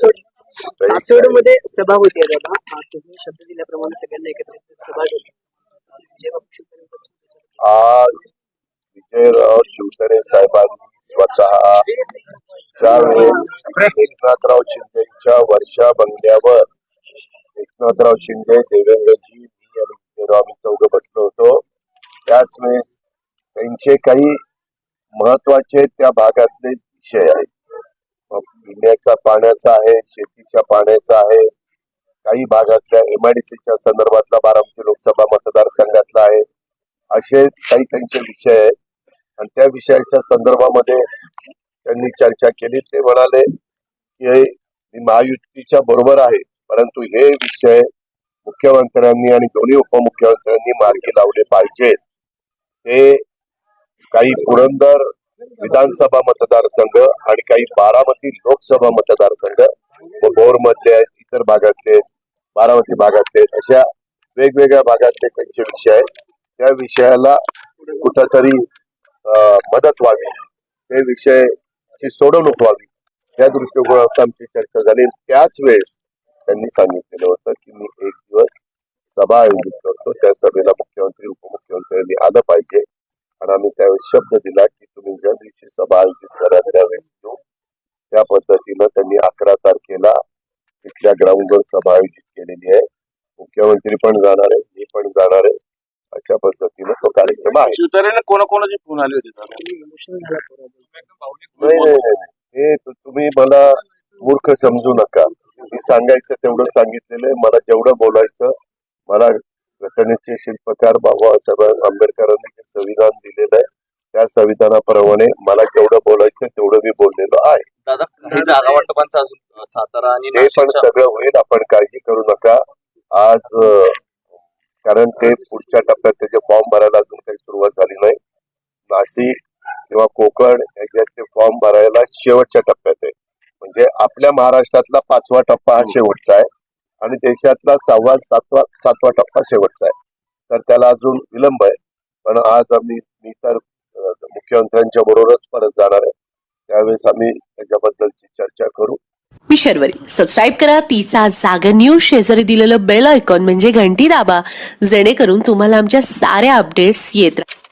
सासवडमध्ये सभा होती आहे दादा तुम्ही शब्द दिल्याप्रमाणे सगळ्यांना एकत्रित सभा झाली आज विजयराव शिवतरे साहेबांनी स्वतः ज्यावेळेस एकनाथराव शिंदेच्या वर्षा बंगल्यावर एकनाथराव शिंदे देवेंद्रजी मी आणि विजयराव आम्ही चौघ बसलो होतो. त्याच वेळेस त्यांचे काही महत्त्वाचे त्या भागातले विषय आहेत. पिण्याचा पाण्याचा आहे शेतीच्या पाण्याचा आहे. काही भागातल्या एमआयडीसीच्या संदर्भातला बारामती लोकसभा मतदारसंघातला आहे. असे काही त्यांचे विषय आहेत. आणि त्या विषयाच्या संदर्भामध्ये त्यांनी चर्चा केली. ते म्हणाले की मी महायुतीच्या बरोबर आहे. परंतु हे विषय मुख्यमंत्र्यांनी आणि दोन्ही उपमुख्यमंत्र्यांनी मार्गी लावले पाहिजेत. ते काही पुरंदर विधानसभा मतदारसंघ आणि काही बारामती लोकसभा मतदारसंघ व बोरमधले आहेत इतर भागातले आहेत, बारामती भागातले आहेत, अशा वेगवेगळ्या भागातले त्यांचे विषय आहेत. त्या विषयाला कुठंतरी मदत व्हावी ते विषयाची सोडवणूक व्हावी त्या दृष्टिकोनात आमची चर्चा झाली. त्याच वेळेस त्यांनी सांगितलेलं होतं की मी एक दिवस सभा आयोजित करतो. त्या सभेला मुख्यमंत्री उपमुख्यमंत्र्यांनी आलं पाहिजे. आणि आम्ही त्यावेळेस शब्द दिला की तुम्ही ज्या दिवशी सभा आयोजित करा त्यावेळेस येऊ त्या पद्धतीनं त्यांनी अकरा तारखेला तिथल्या ग्राउंडवर सभा आयोजित केलेली आहे मुख्यमंत्री पण जाणार आहे मी पण जाणार आहे अशा पद्धतीनं तो कार्यक्रम आहे शिवतरेने कोणाकोणाची फोन आली होती दादा? इमोशनल झाला थोडा. नाही नाही नाही नाही. हे तु- तुम्ही मला मूर्ख समजू नका मी सांगायचं तेवढं सांगितलेलं आहे मला जेवढं बोलायचं मला घटनेचे शिल्पकार बाबासाहेब आंबेडकरांनी जे संविधान दिलेलं आहे त्या संविधानाप्रमाणे मला जेवढं बोलायचं तेवढं मी बोललेलो आहे. दादा पुढे जागा वाटपांचा अजून अं, सातारा आणि ते पण नाशिकच्या- सगळं होईल आपण काळजी करू नका. आज अं, कारण ते पुढच्या टप्प्यात त्याचे फॉर्म भरायला अजून काही सुरुवात झाली नाही. नाशिक किंवा कोकण याच्यात ते फॉर्म भरायला शेवटच्या टप्प्यात आहे. म्हणजे आपल्या महाराष्ट्रातला पाचवा टप्पा हा शेवटचा आहे आणि देशातला सहावा सातवा सातवा टप्पा शेवटचा आहे. तर त्याला अजून विलंब आहे. पण आज आम्ही मी तर मुख्यमंत्र्यांच्या बरोबरच परत जाणार आहे. त्यावेळेस आम्ही त्याच्याबद्दलची चर्चा करू. मी शर्वरी. सबस्क्राईब करा. तिचा जागर न्यूज शेजारी दिलेलं बेल आयकॉन म्हणजे घंटी दाबा. जेणेकरून तुम्हाला आमच्या साऱ्या अपडेट्स येत राहतील